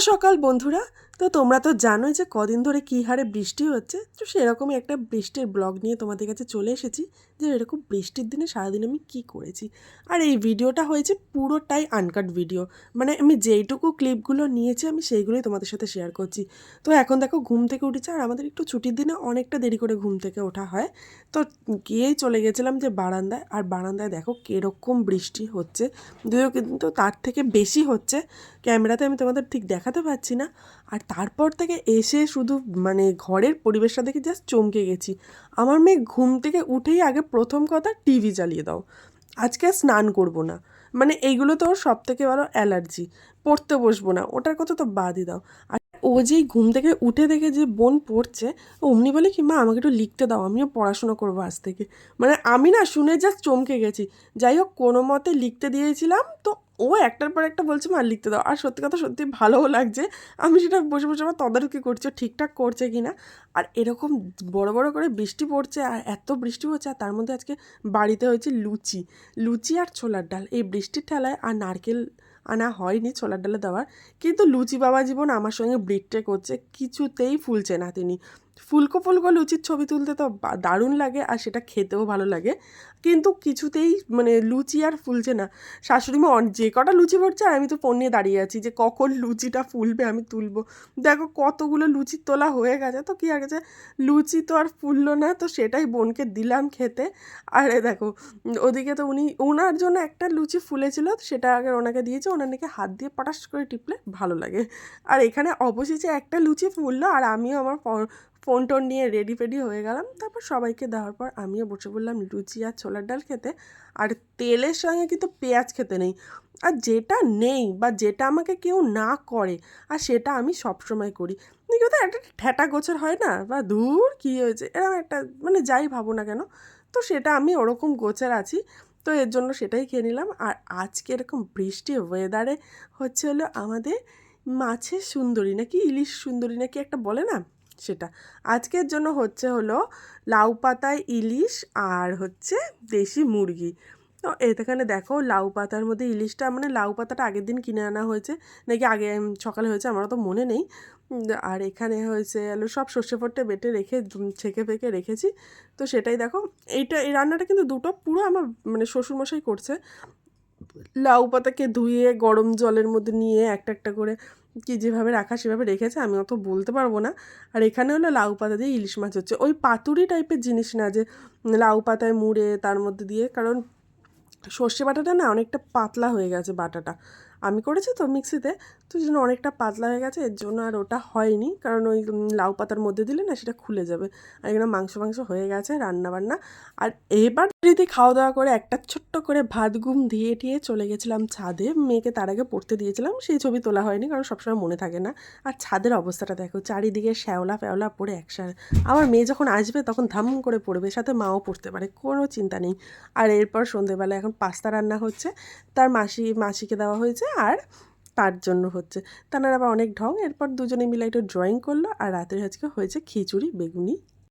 সকাল বন্ধুরা। তো তোমরা তো জানোই যে কদিন ধরে কী হারে বৃষ্টি হচ্ছে। তো সেরকমই একটা বৃষ্টির ব্লগ নিয়ে তোমাদের কাছে চলে এসেছি যে এরকম বৃষ্টির দিনে সারাদিন আমি কী করেছি। আর এই ভিডিওটা হয়েছে পুরোটাই আনকাট ভিডিও। মানে আমি যেইটুকু ক্লিপগুলো নিয়েছি আমি সেইগুলোই তোমাদের সাথে শেয়ার করছি। তো এখন দেখো ঘুম থেকে উঠেছে আর আমাদের একটু ছুটির দিনে অনেকটা দেরি করে ঘুম থেকে ওঠা হয়। তো গিয়েই চলে গেছিলাম যে বারান্দায় আর বারান্দায় দেখো কীরকম বৃষ্টি হচ্ছে। যদিও কিন্তু তার থেকে বেশি হচ্ছে। ক্যামেরাতে আমি তোমাদের ঠিক দেখাতে পারছি না। আর তারপর থেকে এসে শুধু মানে ঘরের পরিবেশটা দেখে জাস্ট চমকে গেছি। আমার মেয়ে ঘুম থেকে উঠেই আগে প্রথম কথা টিভি চালিয়ে দাও। আজকে স্নান করব না। মানে এইগুলো তো ওর সব থেকে বড় অ্যালার্জি। পড়তে বসবো না। ওটার কথা তো বাদই দাও। আর ও যেই ঘুম থেকে উঠে দেখে যে বোন পড়ছে অমনি বলে কি, মা, আমাকে একটু লিখতে দাও, আমিও পড়াশোনা করব আজ থেকে। মানে আমি না শুনে জাস্ট চমকে গেছি। যাই হোক, কোনো মতে লিখতে দিয়েছিলাম, তো ও একটার পর একটা বলছে, মা, লিখতে দাও। আর সত্যি কথা সত্যি ভালোও লাগছে। আমি সেটা বসে বসে আমার তদারকি করছি ঠিকঠাক করছে কি না। আর এরকম বড় বড় করে বৃষ্টি পড়ছে, আর এত বৃষ্টি হচ্ছে আর তার মধ্যে আজকে বাড়িতে হয়েছে লুচি। লুচি আর ছোলার ডাল। এই বৃষ্টির ঠেলায় আর নারকেল আনা হয়নি ছোলার ডালে দেওয়ার। কিন্তু লুচি বাবা জীবন আমার সঙ্গে ব্রিকটে করছে, কিছুতেই ফুলছে না তিনি। ফুলকো ফুলকো লুচির ছবি তুলতে তো দারুণ লাগে আর সেটা খেতেও ভালো লাগে। কিন্তু কিছুতেই মানে লুচি আর ফুলছে না। শাশুড়ি মা যে কটা লুচি পড়ছে আর আমি তো ফোন নিয়ে দাঁড়িয়ে আছি যে কখন লুচিটা ফুলবে আমি তুলবো। দেখো কতগুলো লুচি তোলা হয়ে গেছে তো কী আর গেছে? লুচি তো আর ফুললো না তো সেটাই বোনকে দিলাম খেতে। আরে দেখো, ওদিকে তো উনি ওনার জন্য একটা লুচি ফুলেছিল, সেটা আগে ওনাকে দিয়েছে, ওনার নাকি হাত দিয়ে পটাশ করে টিপলে ভালো লাগে। আর এখানে অবশেষে একটা লুচি ফুললো আর আমিও আমার ফোন টোন নিয়ে রেডি ফেডি হয়ে গেলাম। তারপর সবাইকে দেওয়ার পর আমিও বসে বললাম লুচি আর ছোলার ডাল খেতে। আর তেলের সঙ্গে কিন্তু পেঁয়াজ খেতে নেই। আর যেটা নেই বা যেটা আমাকে কেউ না করে, আর সেটা আমি সবসময় করি। তো একটা ঠেটা গোছের হয় না? বা দূর কী হয়েছে? এরকম একটা মানে যাই ভাবো না কেন। তো সেটা আমি ওরকম গোছের আছি। তো এর জন্য সেটাই খেয়ে নিলাম। আর আজকে এরকম বৃষ্টি ওয়েদারে হচ্ছে হলো আমাদের মাছের সুন্দরী, নাকি ইলিশ সুন্দরী, নাকি একটা বলে না? সেটা। আজকের জন্য হচ্ছে হলো লাউ পাতায় ইলিশ আর হচ্ছে দেশি মুরগি। তো এখানে দেখো লাউ পাতার মধ্যে ইলিশটা মানে লাউ পাতাটা আগের দিন কিনে আনা হয়েছে, নাকি আগে সকালে হয়েছে আমারও তো মনে নেই। আর এখানে হয়েছে আলু সব সর্ষে ফটে বেটে রেখে ছেঁকে ফেঁকে রেখেছি। তো সেটাই দেখো, এইটা, এই রান্নাটা কিন্তু দুটো পুরো আমার মানে শ্বশুরমশাই করছে। লাউ পাতাকে ধুয়ে, গরম জলের মধ্যে নিয়ে একটা একটা করে কি যেভাবে রাখা সেভাবে রেখেছে, আমি অত বলতে পারব না। আর এখানে হলো লাউ পাতা দিয়ে ইলিশ মাছ হচ্ছে। ওই পাতুরি টাইপের জিনিস না যে লাউ পাতায় মুড়ে তার মধ্যে দিয়ে, কারণ সর্ষে বাটাটা না অনেকটা পাতলা হয়ে গেছে বাটাটা। আমি করেছি তো মিক্সিতে। তো জন্য অনেকটা পাতলা হয়ে গেছে, এর জন্য আর ওটা হয়নি। কারণ ওই লাউ পাতার মধ্যে দিলে না সেটা খুলে যাবে। আর এখানে মাংস মাংস হয়ে গেছে রান্না বান্না। আর এবার যদি খাওয়া দাওয়া করে একটা ছোট্ট করে ভাত ঘুম দিয়ে টিয়ে চলে গেছিলাম ছাদে। মেয়েকে তার আগে পড়তে দিয়েছিলাম, সেই ছবি তোলা হয়নি কারণ সবসময় মনে থাকে না। আর ছাদের অবস্থাটা দেখো, চারিদিকে শ্যাওলা ফ্যাওলা পড়ে একসাথে। আমার মেয়ে যখন আসবে তখন ধাম করে পড়বে, সাথে মাও পড়তে পারে, কোনো চিন্তা নেই। আর এরপর সন্ধেবেলা এখন পাস্তা রান্না হচ্ছে। তার মাসি, মাসিকে দেওয়া হয়েছে আর তার জন্য হচ্ছে। তানার আবার অনেক ঢং। এরপর দুজনে মিলে একটু ড্রয়িং করল আর রাতের আজকে হয়েছে খিচুড়ি, বেগুনি